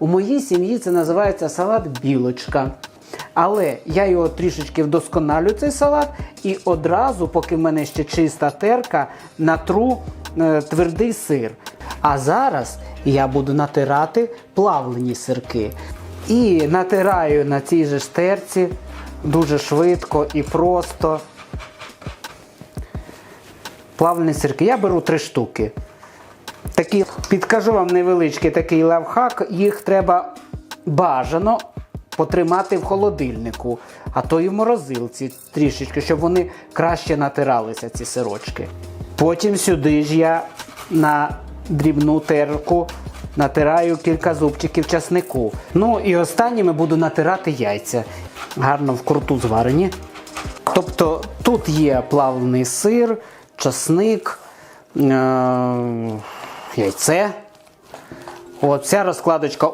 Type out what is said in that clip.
У моїй сім'ї це називається салат білочка. Але я його трішечки вдосконалю, цей салат, і одразу, поки в мене ще чиста терка, натру е, твердий сир. А зараз я буду натирати плавлені сирки. І натираю на цій же ж терці дуже швидко і просто. Плавлені сирки. Я беру три штуки. Такі, підкажу вам невеличкий такий лавхак, їх треба бажано потримати в холодильнику, а то і в морозилці трішечки, щоб вони краще натиралися, ці сирочки. Потім сюди ж я на дрібну терку натираю кілька зубчиків часнику. Ну і останніми буду натирати яйця. Гарно вкруту зварені. Тобто тут є плавлений сир, часник, е- яйце. Вся розкладочка